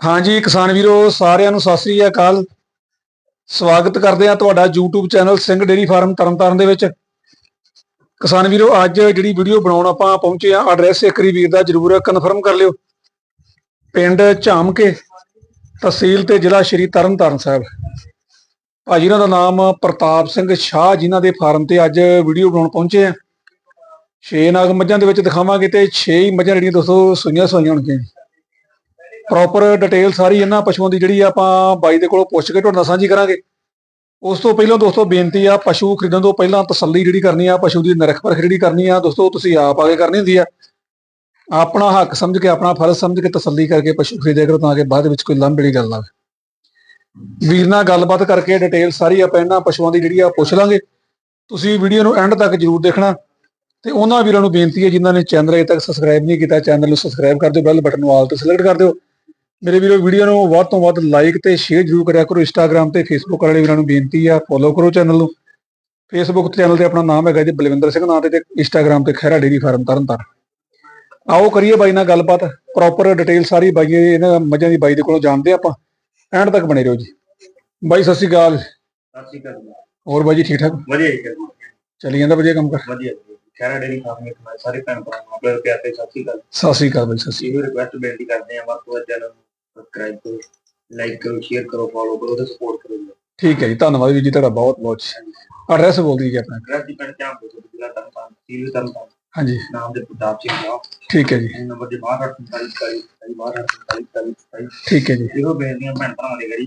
ਹਾਂਜੀ, ਕਿਸਾਨ ਵੀਰੋ, ਸਾਰਿਆਂ ਨੂੰ ਸਤਿ ਸ੍ਰੀ ਅਕਾਲ। ਸਵਾਗਤ ਕਰਦੇ ਆ ਤੁਹਾਡਾ YouTube channel Singh dairy farm Tarn Taran ਦੇ ਵਿੱਚ। ਕਿਸਾਨ ਵੀਰੋ, ਅੱਜ ਜਿਹੜੀ ਵੀਡੀਓ ਬਣਾਉਣ ਆਪਾਂ ਪਹੁੰਚੇ ਆ ਐਡਰੈਸ ਇੱਕ ਵੀਰ ਦਾ ਜਰੂਰ ਕਨਫਰਮ ਕਰ ਲਿਓ। ਪਿੰਡ ਝਾਮਕੇ, ਤਹਿਸੀਲ ਤੇ ਜ਼ਿਲ੍ਹਾ ਸ਼੍ਰੀ ਤਰਨਤਾਰਨ ਸਾਹਿਬ। ਭਾਜੀ ਉਹਨਾਂ ਦਾ ਨਾਮ ਪ੍ਰਤਾਪ ਸਿੰਘ ਸ਼ਾਹ ਜਿਨ੍ਹਾਂ ਦੇ ਫਾਰਮ ਤੇ ਅੱਜ ਵੀਡੀਓ ਬਣਾਉਣ ਪਹੁੰਚੇ ਆ 6 ਨਾਗ ਮੱਝਾਂ ਦੇ ਵਿੱਚ ਦਿਖਾਵਾਂਗੇ ਤੇ 6 ਹੀ ਮੱਝਾਂ ਜਿਹੜੀਆਂ ਦੋਸਤੋ ਸੂਈਆਂ ਸੂਈਆਂ ਹੋਣਗੀਆਂ। ਪ੍ਰੋਪਰ ਡਿਟੇਲ ਸਾਰੀ ਇਹਨਾਂ ਪਸ਼ੂਆਂ ਦੀ ਜਿਹੜੀ ਆਪਾਂ ਬਾਈ ਦੇ ਕੋਲੋਂ ਪੁੱਛ ਕੇ ਤੁਹਾਡੇ ਨਾਲ ਸਾਂਝੀ ਕਰਾਂਗੇ। ਉਸ ਤੋਂ ਪਹਿਲਾਂ ਦੋਸਤੋ ਬੇਨਤੀ ਆ, ਪਸ਼ੂ ਖਰੀਦਣ ਤੋਂ ਪਹਿਲਾਂ ਤਸੱਲੀ ਜਿਹੜੀ ਕਰਨੀ ਆ, ਪਸ਼ੂ ਦੀ ਨਿਰਖ ਪਰਖ ਜਿਹੜੀ ਕਰਨੀ ਆ, ਦੋਸਤੋ ਤੁਸੀਂ ਆਪ ਆਗੇ ਕਰਨੀ ਹੁੰਦੀ ਆ। ਆਪਣਾ ਹੱਕ ਸਮਝ ਕੇ, ਆਪਣਾ ਫਰਜ਼ ਸਮਝ ਕੇ ਤਸੱਲੀ ਕਰਕੇ ਪਸ਼ੂ ਖਰੀਦਿਆ ਕਰੋ ਤਾਂ ਕਿ ਬਾਅਦ ਵਿੱਚ ਕੋਈ ਲੰਬੜੀ ਗੱਲ ਨਾ ਆਵੇ ਵੀਰ ਨਾਲ ਗੱਲਬਾਤ ਕਰਕੇ ਡਿਟੇਲ ਸਾਰੀ ਆਪਾਂ ਇਹਨਾਂ ਪਸ਼ੂਆਂ ਦੀ ਜਿਹੜੀ ਆ ਪੁੱਛ ਲਾਂਗੇ। ਤੁਸੀਂ ਵੀਡੀਓ ਨੂੰ ਐਂਡ ਤੱਕ ਜਰੂਰ ਦੇਖਣਾ। ਤੇ ਉਹਨਾਂ ਵੀਰਾਂ ਨੂੰ ਬੇਨਤੀ ਹੈ ਜਿਨ੍ਹਾਂ ਨੇ ਚੈਨਲ ਅਜੇ ਤੱਕ ਸਬਸਕ੍ਰਾਈਬ ਨਹੀਂ ਕੀਤਾ ਚੈਨਲ ਨੂੰ ਸਬਸਕ੍ਰਾਈਬ ਕਰ ਦਿਓ ਬੈਲ ਬਟਨ ਨੂੰ ਆਲ ਤੇ ਸਿਲੈਕਟ ਕਰ ਦਿਓ। ਮੇਰੇ ਵੀਰੋ ਵੀਡੀਓ ਨੂੰ ਵੱਧ ਤੋਂ ਵੱਧ ਲਾਈਕ ਤੇ ਸ਼ੇਅਰ ਜਰੂਰ ਕਰਿਆ ਕਰੋ। ਇੰਸਟਾਗ੍ਰam ਤੇ ਫੇਸਬੁੱਕ ਵਾਲੇ ਵੀਰਾਂ ਨੂੰ ਬੇਨਤੀ ਆ ਫੋਲੋ ਕਰੋ ਚੈਨਲ ਨੂੰ। ਫੇਸਬੁੱਕ ਚੈਨਲ ਤੇ ਆਪਣਾ ਨਾਮ ਹੈਗਾ ਜੀ ਬਲਵਿੰਦਰ ਸਿੰਘ ਨਾਂ ਤੇ ਤੇ ਇੰਸਟਾਗ੍ਰam ਤੇ ਖੈਰਾ ਡੇਰੀ ਫਾਰਮ ਤਰਨਤਾਰਨ। ਆਓ ਕਰੀਏ ਬਾਈ ਨਾਲ ਗੱਲਬਾਤ। ਪ੍ਰੋਪਰ ਡਿਟੇਲ ਸਾਰੀ ਬਾਈ ਇਹਨਾਂ ਮੱਝਾਂ ਦੀ ਬਾਈ ਦੇ ਕੋਲੋਂ ਜਾਣਦੇ ਆਪਾਂ। ਐਂਡ ਤੱਕ ਬਣੇ ਰਹੋ ਜੀ। ਬਾਈ ਸਤਿ ਸ਼੍ਰੀ ਅਕਾਲ। ਸਤਿ ਸ਼੍ਰੀ ਅਕਾਲ। ਹੋਰ ਬਾਈ ਜੀ ਠੀਕ ਠਾਕ? ਵਧੀਆ ਜੀ ਚੱਲੀ ਜਾਂਦਾ ਵਧੀਆ ਕੰਮ ਕਰ? ਵਧੀਆ। ਖੈਰਾ ਡੇਰੀ ਫਾਰਮ ਵਿੱਚ ਮੈਂ ਸਾਰੇ ਭੈਣ ਭਰਾਵਾਂ ਨੂੰ ਆਪਣੇ ਪਿਆਰ ਤੇ ਸਤਿ ਸ਼੍ਰੀ ਅਕਾਲ। ਸਤਿ ਸ਼੍ਰੀ ਅਕਾਲ ਬਾਈ ਸਤਿ ਸ਼੍ਰੀ ਇਹ ਰਿਕੁਐਸਟ ਬੇਨਤੀ ਕਰਦੇ ਹਾਂ ਵੱਧ ਤੋਂ ਵੱਧ ਚੈਨਲ ਸਬਸਕ੍ਰਾਈਬ ਕਰੋ ਲਾਈਕ ਕਰੋ ਸ਼ੇਅਰ ਕਰੋ ਫੋਲੋ ਕਰੋ ਤੇ ਸਪੋਰਟ ਕਰੋ ਜੀ। ਠੀਕ ਹੈ ਜੀ ਧੰਨਵਾਦ ਵੀਰ ਜੀ ਤੁਹਾਡਾ ਬਹੁਤ ਬਹੁਤ। ਐਡਰੈਸ ਬੋਲ ਦਿਓ ਜੀ ਆਪਣਾ। ਐਡਰੈਸ ਦੀ ਪਿੰਡ ਚਾਂਪ ਤੋਂ ਜ਼ਿਲ੍ਹਾ ਤਰਨਤਾਰਨ ਤਹਿਸੀਲ ਤਰਨਤਾਰਨ। ਹਾਂਜੀ। ਨਾਮ ਦੇ ਪ੍ਰਤਾਪ ਸਿੰਘ ਰਾਓ ਠੀਕ ਹੈ ਜੀ। ਨੰਬਰ ਦੇ 6248 6248 ਠੀਕ ਹੈ ਜੀ। ਇਹੋ ਬੇਨਤੀਆਂ ਭੈਣ ਭਰਾਵਾਂ ਦੇ ਗੜੀ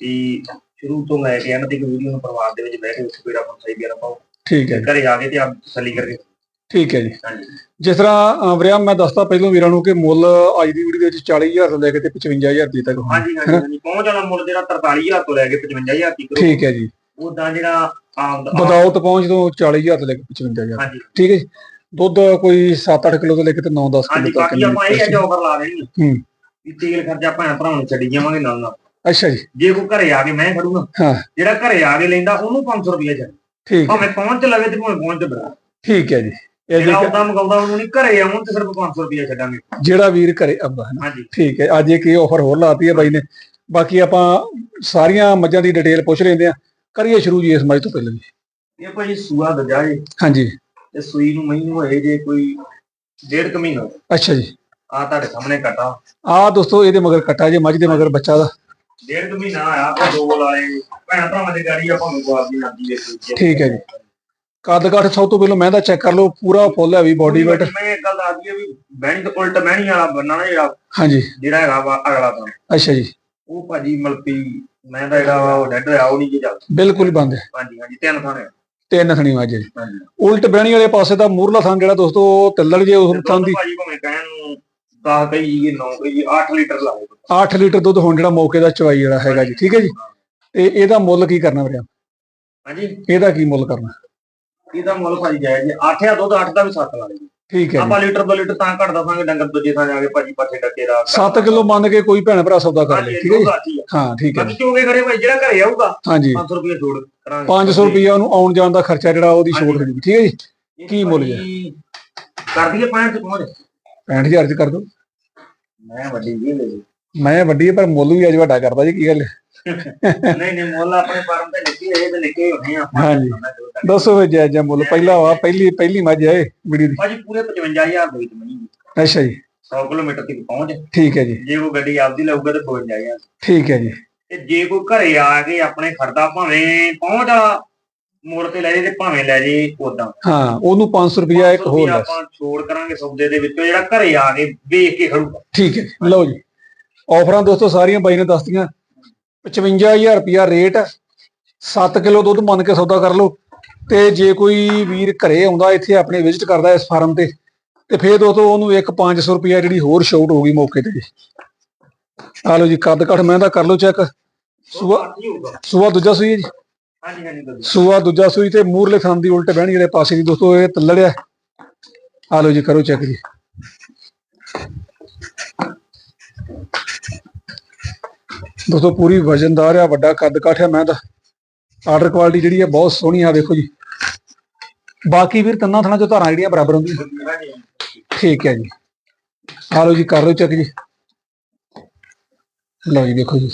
ਕਿ ਸ਼ੁਰੂ ਤੋਂ ਲੈ ਕੇ ਐਂਡ ਤੱਕ ਵੀਡੀਓ ਨੂੰ ਪਰਿਵਾਰ ਦੇ ਵਿੱਚ ਬਹਿ ਕੇ ਵਿੱਚ ਕੋਈ ਆਪਾਂ ਸਹੀ ਬਿਆਨ ਪਾਓ। ਠੀਕ ਹੈ ਜੀ। ਘਰੇ ਆ ਕੇ ਤੇ ਆਪ ਤਸੱਲੀ ਕਰਕੇ ਠੀਕ ਹੈ ਜੀ। ਹਾਂਜੀ। ਜਿਸ ਤਰ੍ਹਾਂ ਵੀਰਿਆ ਮੈਂ ਦੱਸਦਾ ਪਹਿਲਾਂ ਵੀਰਾਂ ਨੂੰ ਕਿ ਮੁੱਲ ਅੱਜ ਦੀ ਵੀਡੀਓ ਦੇ ਵਿੱਚ 40000 ਤੋਂ ਲੈ ਕੇ ਤੇ 55000 ਰੁਪਏ ਤੱਕ। ਹਾਂਜੀ ਹਾਂਜੀ ਹਾਂਜੀ। ਪਹੁੰਚ ਵਾਲਾ ਮੁੱਲ ਜਿਹੜਾ 43000 ਤੋਂ ਲੈ ਕੇ 55000 ਤੱਕ। ਠੀਕ ਹੈ ਜੀ। ਉਦਾਂ ਜਿਹੜਾ ਆਮ ਦਾ ਬਦੌਲਤ ਪਹੁੰਚ ਤੋਂ 40000 ਤੋਂ ਲੈ ਕੇ 55000 ਹਾਂਜੀ। ਠੀਕ ਹੈ ਜੀ। ਦੁੱਧ ਕੋਈ 7-8 ਕਿਲੋ ਤੋਂ ਲੈ ਕੇ ਤੇ 9-10 ਹਾਂਜੀ ਕਿਲੋ ਤੱਕ ਬਾਕੀ ਆਪਾਂ ਇਹ ਆਫਰ ਲਾ ਦੇਣੀ ਹੂੰ। ਵੀ ਤੇਲ ਖਰਚਾ ਭੈਣ ਭਰਾਵਾਂ ਨੂੰ ਛੱਡੀ ਜਾਵਾਂਗੇ ਨਾਲ ਨਾਲ। ਅੱਛਾ ਜੀ। ਜੇ ਕੋਈ ਘਰੇ ਆ ਕੇ ਮੈਂ ਖੜੂਗਾ ਹਾਂ। ਜਿਹੜਾ ਘਰੇ ਆ ਕੇ ਲੈਂਦਾ ਉਹਨੂੰ 500 ਰੁਪਏ ਛੱਡ ਠੀਕ ਹੈ। ਭਾਵੇਂ ਪਹੁੰਚ ਲਵੇ ਤੇ ਭਾਵੇਂ ਪਹੁੰਚ ਬੜਾ ਠੀਕ ਹੈ ਜੀ। ਇਹ ਜਿਹੜਾ ਜੀ ਉਦਾਂ ਮੰਗਾਉਂਦਾ ਉਹਨੂੰ ਨਹੀਂ ਘਰੇ ਆਉਣ ਤੇ ਸਿਰਫ 500 ਰੁਪਏ ਛੱਡਾਂਗੇ। ਜਿਹੜਾ ਵੀਰ ਘਰੇ ਆਉਂਦਾ ਹੈ ਨਾ। ਠੀਕ ਹੈ ਅੱਜ ਇੱਕ ਇਹ ਆਫਰ ਹੋਰ ਲਾਤੀ ਹੈ ਬਾਈ ਨੇ। ਬਾਕੀ ਆਪਾਂ ਸਾਰੀਆਂ ਮੱਝਾਂ ਦੀ ਡਿਟੇਲ ਪੁੱਛ ਲੈਂਦੇ ਆ ਕਰੀਏ ਸ਼ੁਰੂ ਜੀ ਇਸ ਮੱਝ ਤੋਂ ਪਹਿਲਾਂ ਜੀ। ਇਹ ਭਾਈ ਸੂਆ ਦਜਾ ਜੇ। ਹਾਂਜੀ। ਤੇ ਸੂਈ ਨੂੰ ਮਹੀਨੇ ਹੋਏ ਜੇ ਕੋਈ ਡੇਢ ਕੁ ਮਹੀਨਾ ਅੱਛਾ ਜੀ। ਆ ਤੁਹਾਡੇ ਸਾਹਮਣੇ ਕਟਾ। ਆ ਦੋਸਤੋ ਇਹਦੇ ਮਗਰ ਕੱਟਾ ਜੇ ਮੱਝ ਦੇ ਮਗਰ ਬੱਚਾ ਦਾ। ਡੇਢ ਕੁ ਮਹੀਨਾ ਆਇਆ ਦੋ ਲਾਏ ਭੈਣ ਭਰਾਵਾਂ ਦੀ ਗਾੜੀ ਆਪਾਂ ਨੂੰ ਨਹੀਂ ਆਉਂਦੀ ਵੇਖੀ ਠੀਕ ਹੈ ਜੀ। ਕੱਦ ਕਾਠ ਸਭ ਤੋਂ ਪਹਿਲਾਂ ਮੈਂ ਦਾ ਚੈੱਕ ਕਰ ਲਓ ਪੂਰਾ ਫੁੱਲ ਹੈਵੀ ਬੋਡੀ ਵੇਟ ਮੈਂ ਇੱਕ ਗੱਲ ਦੱਸਦੀ ਆ ਵੀ ਤੋਂ ਉਲਟ ਬਹਿਣੀ ਵਾਲਾ ਬੰਨਾ ਨਾ ਜਿਹੜਾ ਹਾਂਜੀ। ਜਿਹੜਾ ਹੈਗਾ ਵਾ ਅਗਲਾ ਤਾਂ ਅੱਛਾ ਜੀ। ਉਹ ਭਾਜੀ ਮਲਪੀ ਮੈਂ ਤਾਂ ਜਿਹੜਾ ਵਾ ਉਹ ਡੈਡ ਹੋਇਆ ਉਹ ਨਹੀਂ ਜੇ ਚੱਲ ਬਿਲਕੁਲ ਹੀ ਬੰਦ ਹੈ। ਹਾਂਜੀ ਹਾਂਜੀ ਤਿੰਨ ਥਾਣੇ। ਤਿੰਨ ਥਣੀ ਮੱਝ ਹੈ ਜੀ। ਹਾਂਜੀ। ਉਲਟ ਬਹਿਣੀ ਵਾਲੇ ਪਾਸੇ ਦਾ ਮੂਰਲਾ ਥਾਂ ਜਿਹੜਾ ਦੋਸਤੋ ਤਿੱਲੜ ਜੇ ਉਸ ਥਾਂ ਦੀ। ਭਾਜੀ ਭਾਵੇਂ ਕਹਿਣ ਨੂੰ 10 ਕਹੀ ਜੀ 9 ਕਹੀ ਜੀ 8 ਲੀਟਰ ਲਾਓ 8 ਲੀਟਰ ਦੁੱਧ ਹੁਣ ਜਿਹੜਾ ਮੌਕੇ ਦਾ ਚਵਾਈ ਜਿਹੜਾ ਹੈਗਾ ਜੀ ਠੀਕ ਹੈ ਜੀ? ਤੇ ਇਹਦਾ ਮੁੱਲ ਕੀ ਕਰਨਾ ਵੀਰੇ? ਹਾਂਜੀ। ਇਹਦਾ ਕੀ ਮੁੱਲ ਕਰਨਾ? ਇਹਦਾ ਮੁੱਲ ਭਾਜੀ ਜਾਇਜ਼ ਜੀ 8 ਆ ਦੁੱਧ 8 ਦਾ ਵੀ 7 ਲਾ ਲਈ ਠੀਕ ਹੈ ਆਪਾਂ ਲੀਟਰ 2 ਲੀਟਰ ਤਾਂ ਘੱਟ ਦਵਾਂਗੇ ਡੰਗਰ ਦੂਜੇ ਥਾਂ ਜਾ ਕੇ ਭਾਜੀ ਪਾਸੇ ਡੱਕੇ ਦਾ। 7 ਕਿਲੋ ਮੰਨ ਕੇ ਕੋਈ ਭੈਣ ਭਰਾ ਸੌਦਾ ਕਰ ਲੇ ਠੀਕ ਹੈ ਜੀ? ਹਾਂ। ਠੀਕ ਹੈ ਚੋਗੇ ਖੜੇ ਭਾਈ ਜਿਹੜਾ ਘਰੇ ਆਊਗਾ ਹਾਂਜੀ। 500 ਰੁਪਏ ਛੋੜ ਕਰਾਂਗੇ। 500 ਰੁਪਇਆ ਉਹਨੂੰ ਆਉਣ ਜਾਣ ਦਾ ਖਰਚਾ ਜਿਹੜਾ ਉਹਦੀ ਛੋਟ ਹੋ ਜੂਗੀ ਠੀਕ ਹੈ ਜੀ? ਕੀ ਮੁੱਲ ਜੀ? ਕਰ ਦਈਏ 5 ਤੇ ਪਹੁੰਚ। 65000 ਚ ਕਰ ਦੋ। ਮੈਂ ਵੱਡੀ ਜੀ ਲੈ ਮੈਂ ਵੱਡੀ ਪਰ ਮੁੱਲ ਵੀ ਅੱਜ ਵੱਡਾ ਕਰਦਾ ਜੀ ਕੀ ਗੱਲ ਹੈ? ਨਹੀਂ ਨਹੀਂ ਮੁੱਲ ਆਪਣੇ ਫਾਰਮ ਤੇ ਲਿਖੀ ਹੋਏ ਤੇ ਲਿਖੇ ਹੋਣੇ ਆ ਹਾਂਜੀ। ਦੱਸੋ ਫਿਰ ਜੈ ਜੈ ਮੁੱਲ ਪਹਿਲਾ ਵਾ ਪਹਿਲੀ ਪਹਿਲੀ ਮੱਝ ਹੈ ਇਹ ਵੀਡੀਓ ਦੀ। ਭਾਜੀ ਪੂਰੇ 55000 ਦੇ ਵਿੱਚ ਮਣੀ ਅੱਛਾ ਜੀ। 100 ਕਿਲੋਮੀਟਰ ਤੱਕ ਪਹੁੰਚ। ਠੀਕ ਹੈ ਜੀ। ਜੇ ਉਹ ਗੱਡੀ ਆਪਦੀ ਲਊਗਾ ਤੇ 55000 ਠੀਕ ਹੈ ਜੀ। ਤੇ ਜੇ ਕੋਈ ਘਰੇ ਆ ਕੇ ਆਪਣੇ ਖੜਦਾ ਭਾਵੇਂ ਪਹੁੰਚ ਵਾਲਾ ਮੋੜ ਤੇ ਲੈ ਜੇ ਤੇ ਭਾਵੇਂ ਲੈ ਜੇ ਉਦਾਂ ਹਾਂ ਉਹਨੂੰ 500 ਰੁਪਇਆ ਇੱਕ ਹੋਰ ਲੈਸ ਆਪਾਂ ਛੋੜ ਕਰਾਂਗੇ ਸੌਦੇ ਦੇ ਵਿੱਚੋਂ ਜਿਹੜਾ ਘਰੇ ਆ ਕੇ ਵੇਖ ਕੇ ਖੜੂਗਾ। ਠੀਕ ਹੈ ਲਓ ਜੀ। ਆਫਰਾਂ ਦੋਸਤੋ ਸਾਰੀਆਂ ਬਾਈ ਨੇ ਦੱਸਤੀਆਂ। 55000 ਰੁਪਇਆ ਰੇਟ 7 ਕਿਲੋ ਦੁੱਧ ਮੰਨ ਕੇ ਸੌਦਾ ਕਰ ਲਓ। ਤੇ ਜੇ ਕੋਈ ਵੀਰ ਘਰੇ ਆਉਂਦਾ ਇੱਥੇ ਆਪਣੇ ਵਿਜ਼ਿਟ ਕਰਦਾ ਇਸ ਫਾਰਮ ਤੇ ਤੇ ਫੇਰ ਦੋਸਤੋ ਉਹਨੂੰ ਇੱਕ 500 ਰੁਪਇਆ ਜਿਹੜੀ ਹੋਰ ਛੋਟ ਹੋਊਗੀ ਮੌਕੇ ਤੇ। ਆ ਲਓ ਜੀ ਕੱਦ ਕੱਠ ਮੈਂ ਦਾ ਕਰ ਲਓ ਚੈੱਕ ਸੂਆ ਸੂਆ ਦੂਜਾ ਸੂਈ ਜੀ। ਹਾਂਜੀ ਦੂਜਾ। ਸੂਈ ਤੇ ਮੂਰਲੇ ਥਾਂ ਦੀ ਉਲਟ ਬਹਿਣੀ ਜਿਹੜੇ ਪਾਸੇ ਦੀ ਦੋਸਤੋ ਇਹ ਤੱਲੜਿਆ ਆ ਲਓ ਜੀ ਕਰੋ ਚੈੱਕ ਜੀ। ਦੋਸਤੋ ਪੂਰੀ ਵਜਨਦਾਰ ਆ ਵੱਡਾ ਕੱਦ ਕਾਠ ਆ ਮੈਂ ਤਾਂ ਆਰਡਰ ਕੁਆਲਿਟੀ ਜਿਹੜੀ ਆ ਬਹੁਤ ਸੋਹਣੀ ਆ ਵੇਖੋ ਜੀ। ਬਾਕੀ ਵੀਰ ਤੰਨਾ ਥਣਾ ਚੋਂ ਧਾਰਾਂ ਜਿਹੜੀਆਂ ਬਰਾਬਰ ਹੁੰਦੀਆਂ। ਠੀਕ ਹੈ ਜੀ। ਆ ਲਓ ਜੀ ਕਰ ਲਓ ਚੈੱਕ ਜੀ। ਲਓ ਜੀ ਦੇਖੋ ਜੀ।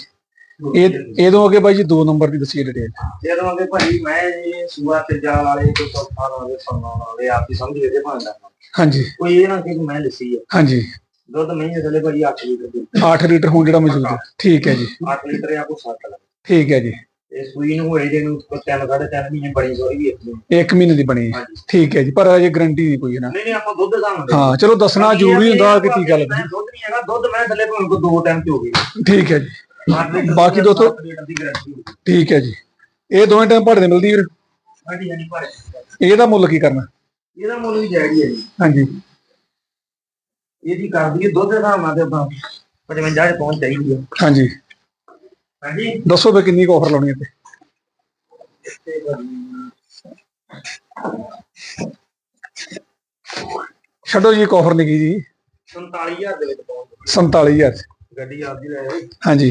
ਇਹ ਇਹਦੋਂ ਅੱਗੇ ਬਾਈ ਜੀ 2 ਨੰਬਰ ਦੀ ਦੱਸੀਏ ਡਿਟੇਲ ਜਦੋਂ ਅਗੇ ਭਾਈ ਮੈਂ ਸੂਆ ਤੇ ਜਾਲ ਵਾਲੇ ਕੋਈ ਸੌਫਾ ਵਾਲੇ ਸੰਨਾ ਵਾਲੇ ਆਪ ਹੀ ਸਮਝ ਗਏ ਭਾਂਡਾ। ਹਾਂਜੀ। ਕੋਈ ਇਹ ਨਾ ਕਿ ਮੈਂ ਦੱਸੀ ਹੈ ਹਾਂਜੀ। ਦੁੱਧ ਮਹੀਨੇ ਥੱਲੇ ਭਾਈ 8 ਲੀਟਰ ਦੀ। 8 ਲੀਟਰ ਹੁਣ ਜਿਹੜਾ ਮੌਜੂਦ ਹੈ। ਠੀਕ ਹੈ ਜੀ। 8 ਲੀਟਰ ਜਾਂ ਕੋਈ 7 ਲੱਗ ਠੀਕ ਹੈ ਜੀ। ਇਹ ਸੂਈ ਨੂੰ ਹੋਏ ਜੇ ਨੂੰ ਤਿੰਨ ਸਾਢੇ ਤਿੰਨ ਮਹੀਨੇ ਬਣੀ ਵੀ ਇੱਕ 1 ਮਹੀਨੇ ਦੀ ਬਣੀ ਠੀਕ ਹੈ ਜੀ। ਪਰ ਅਜੇ ਗਰੰਟੀ ਨਹੀਂ ਕੋਈ ਨਾ। ਨਹੀਂ ਨਹੀਂ ਆਪਾਂ ਦੁੱਧ ਦਾ ਹੁੰਦੇ ਹਾਂ। ਚਲੋ ਦੱਸਣਾ ਜ਼ਰੂਰੀ ਹੁੰਦਾ ਕਿ ਕੀ ਗੱਲ ਹੈ ਦੁੱਧ ਨਹੀਂ ਹੈਗਾ। ਦੁੱਧ ਮੈਂ ਥੱਲੇ ਭਾਵੇਂ ਕੋਈ ਦੋ ਟਾਈਮ ਤੇ ਹੋ ਗਈ ਠੀਕ ਹੈ ਜੀ। 8 ਲੀਟਰ ਬਾਕੀ ਦੋਸਤੋ- ਠੀਕ ਹੈ ਜੀ। ਇਹ ਦੋਵੇਂ ਟਾਈਮ ਭਾੜੇ ਦੇ ਮਿਲਦੀ ਵੀਰ। ਹਾਂਜੀ ਹਾਂਜੀ ਭਾਈ ਇਹਦਾ ਮੁੱਲ ਕੀ ਕਰਨਾ? ਇਹਦਾ ਮੁੱਲ ਵੀ ਜਾਇਜ਼ ਹੈ ਜੀ। ਹਾਂਜੀ। ਇਹਦੀ ਕਰਦੀ ਹੈ ਦੁੱਧ ਦੇ ਹਿਸਾਬ ਨਾਲ ਤੇ ਆਪਾਂ 55 ਚ ਪਹੁੰਚ ਚਾਹੀਦੀ ਹੈ ਹਾਂਜੀ। ਹਾਂਜੀ। ਦੱਸੋ ਵੀ ਕਿੰਨੀ ਕੁ ਆਫਰ ਲਾਉਣੀ ਹੈ ਤੇ ਛੱਡੋ ਜੀ ਆਫਰ ਨਹੀਂ ਗਈ ਜੀ 47000 ਦੇ ਵਿੱਚ ਪਹੁੰਚ 47000 ਚ। ਗੱਡੀ ਆਪਦੀ ਲੈ ਆਈ ਹਾਂਜੀ।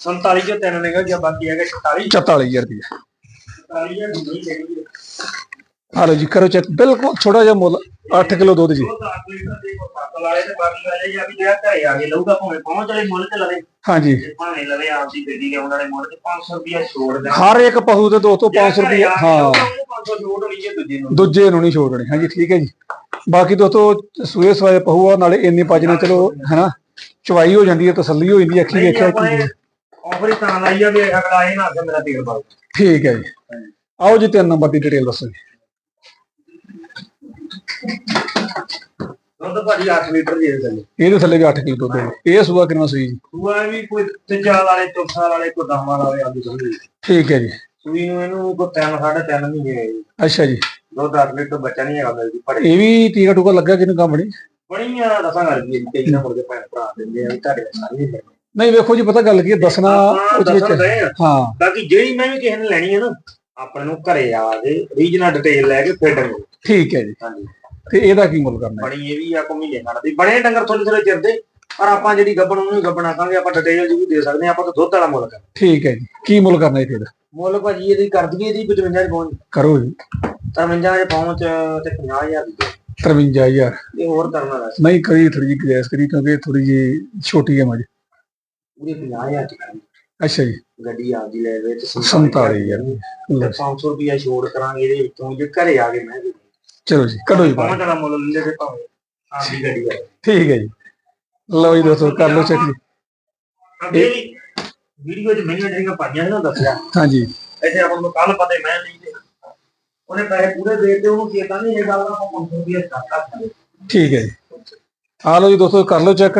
47 ਚ ਤਿੰਨ ਨਿਕਲ ਗਿਆ ਬਾਕੀ ਹੈਗਾ 46 44000 ਰੁਪਏ 47000 ਦੀ ਨਹੀਂ ਚਾਹੀਦੀ। ਆ ਲਓ ਜੀ ਕਰੋ ਚੈੱਕ। ਬਿਲਕੁਲ ਛੋਟਾ ਜਿਹਾ ਮੁੱਲ 8 ਕਿਲੋ ਦੁੱਧ ਜੀ। ਉਹ 10 ਲੀਟਰ ਦੇ ਕੋ ਸੱਤ ਵਾਲੇ ਤੇ ਬਾਕੀ ਵਾਲੇ ਜਾਂ ਵੀ ਜਿਹੜਾ ਘਰੇ ਆ ਕੇ ਲਊਗਾ ਭਾਵੇਂ ਪਹੁੰਚ ਵਾਲੇ ਮੁੱਲ ਤੇ ਲਵੇ ਹਾਂਜੀ। ਜੇ ਭਾਵੇਂ ਲਵੇ ਆਪਦੀ ਗੱਡੀ ਲਿਆਉਣ ਵਾਲੇ ਮੁੱਲ ਤੇ 500 ਰੁਪਿਆ ਛੋੜ ਦੇਣਾ ਹਰ ਇੱਕ ਪਸ਼ੂ ਦੇ 200 500 ਰੁਪਏ ਹਾਂ 500 ਛੋੜ ਹੋਣੀ ਜੇ ਦੂਜੇ ਨੂੰ ਨਹੀਂ ਛੋੜਨੇ। ਹਾਂਜੀ ਠੀਕ ਹੈ ਜੀ। ਬਾਕੀ ਦੋਸਤੋ ਸੂਏ ਸਵਾਏ ਪਹੂ ਆ ਨਾਲੇ ਇੰਨੀ ਪਾਜਣਾ ਚਲੋ ਹੈਨਾ ਚਵਾਈ ਹੋ ਜਾਂਦੀ ਹੈ ਤਸੱਲੀ ਹੋ ਜਾਂਦੀ ਹੈ ਅੱਖੀ ਵੇਖਿਆ ਕੀ ਹੈ। ਆਫਰ ਹੀ ਤਾਂ ਲਾਈ ਆ ਵੀ ਅਗਲਾ ਇਹ ਨਾ ਮੇਰਾ ਤੇਲ ਬਾਲ ਠੀਕ ਹੈ ਜੀ। ਆਓ ਜੀ ਤਿੰਨ ਨੰਬਰ ਦੀ ਡਿਟੇਲ ਦੱਸੋ ਜੀ। ਦੁੱਧ ਭਾਜੀ 8 ਲੀਟਰ ਦੇ ਦੇ ਇਹਦੇ ਥੱਲੇ ਵੀ 8 ਕਿਲੋ ਦੁੱਧ ਹੈ ਇਹ ਸੂਆ ਕਿੰਨਾ ਸੂਈ ਜੀ? ਸੂਆ ਵੀ ਕੋਈ ਤੇਜਾਲ ਵਾਲੇ ਚੌਥਾ ਵਾਲੇ ਕੋਈ ਦਹਾਂ ਵਾਲੇ ਆਲੂ ਸਮਝੀ ਠੀਕ ਹੈ ਜੀ। ਸੂਈ ਨੂੰ ਇਹਨੂੰ ਤਿੰਨ ਸਾਢੇ ਤਿੰਨ ਮਹੀਨੇ ਹੋਏ। ਜੀ। ਅੱਛਾ ਜੀ। ਦੁੱਧ 8 ਲੀਟਰ ਬੱਚਾ ਨਹੀਂ ਹੈਗਾ ਮਿਲਦੀ ਪਰ ਇਹ ਵੀ ਟੀਕਾ ਟੂਕਾ ਲੱਗਾ ਕਿਨੂੰ ਕੰਪਨੀ ਬੜੀਆਂ ਰਸਾਂ ਕਰ ਗਈ ਕਈ ਨਾ ਮੁਰਗੇ ਭੈਣ ਭਰਾ ਦਿੰਦੇ ਆ ਤੁਹਾਡੇ ਸਾਰੀ ਨਹੀਂ ਨਹੀਂ ਵੇਖੋ ਜੀ ਪਤਾ ਗੱਲ ਕੀ ਹੈ ਦੱਸਣਾ ਉਹਦੇ ਵਿੱਚ ਹਾਂ। ਬਾਕੀ ਜਿਹੜੀ ਮੈਂ ਵੀ ਕਿਸੇ ਨੇ ਲੈਣੀ ਹੈ ਨਾ ਆਪਣੇ ਨੂੰ ਘਰੇ ਆ ਕੇ ਰੀਜਨਲ ਡਿਟੇਲ ਲੈ ਕੇ ਫਿਰ ਡੰਗੋ ਠੀਕ ਹੈ ਜੀ। ਹਾਂਜੀ। ਤੇ ਇਹਦਾ ਕੀ ਮੁੱਲ ਕਰਨਾ ਬਣੀ ਇਹ ਵੀ ਆ ਕੋ ਮਹੀਨੇ ਖੜਦੀ ਬੜੇ ਡੰਗਰ ਥੋੜੇ ਥੋੜੇ ਚਿਰ ਦੇ ਪਰ ਆਪਾਂ ਜਿਹੜੀ ਗੱਬਣ ਉਹਨੂੰ ਹੀ ਗੱਬਣ ਆਖਾਂਗੇ ਆਪਾਂ ਡਿਟੇਲ ਜੀ ਵੀ ਦੇ ਸਕਦੇ ਆਪਾਂ ਤਾਂ ਦੁੱਧ ਵਾਲਾ ਮੁੱਲ ਕਰ ਠੀਕ ਹੈ ਜੀ। ਕੀ ਮੁੱਲ ਕਰਨਾ ਹੈ ਇਹਦਾ? ਮੁੱਲ ਭਾਜੀ ਇਹਦੀ ਕਰ ਦਈਏ ਇਹਦੀ 55 ਚ ਪਹੁੰਚ ਕਰੋ ਜੀ। 53 ਚ ਪਹੁੰਚ ਤੇ 50000 ਦੀ 53000 ਇਹ ਹੋਰ ਕਰਨਾ ਵੈਸੇ ਨਹੀਂ ਕਰੀ ਥੋੜੀ ਜਿਹੀ ਗੁਜਾਇਸ਼ ਕਰੀ ਕਿਉਂਕਿ ਥੋੜੀ ਜਿਹੀ ਛੋਟੀ ਹੈ ਮਜ ਪੂਰੇ 50000 ਚ ਕਰਾਂਗੇ ਅੱਛਾ ਜੀ। ਗੱਡੀ ਆਪਦੀ ਲੈ ਵੇ ਤੇ 47,000 ਤੇ 500 ਰੁਪਿਆ ਛੋੜ ਕਰਾਂਗੇ ਇਹਦੇ ਵਿੱਚੋਂ ਜੇ ਘਰੇ ਆ ਕੇ ਮੈਂ ਦੇ ਚਲੋ ਜੀ ਕੱਢੋ ਜੀ ਬਾਹਰ। ਪਹੁੰਚ ਵਾਲਾ ਮੁੱਲ ਲੈ ਦੇ ਭਾਵੇਂ ਆਪਦੀ ਗੱਡੀ ਆ ਠੀਕ ਹੈ ਜੀ ਲਓ ਜੀ ਦੋਸਤੋ ਕਰ ਲਓ ਚੈੱਕ ਜੀ ਅੱਗੇ ਵੀਡੀਓ 'ਚ ਮਹੀਨੇ ਜਿਹੜੀਆਂ ਪਾਈਆਂ ਸੀ ਨਾ ਦੱਸਿਆ ਹਾਂਜੀ ਇੱਥੇ ਆਪਾਂ ਨੂੰ ਕੱਲ ਪਤਾ ਮੈਂ ਨਹੀਂ ਦੇ ਉਹਨੇ ਪੈਸੇ ਪੂਰੇ ਦੇ ਦਿੱਤੇ ਉਹਨੂੰ ਚੇਤਾ ਨਹੀਂ ਇਹ ਗੱਲ ਦਾ ਆਪਾਂ 500 ਰੁਪਏ ਕਰਤਾ ਕਰੇ ਠੀਕ ਹੈ ਜੀ ਆ ਲਓ ਜੀ ਦੋਸਤੋ ਕਰ ਲਓ ਚੈੱਕ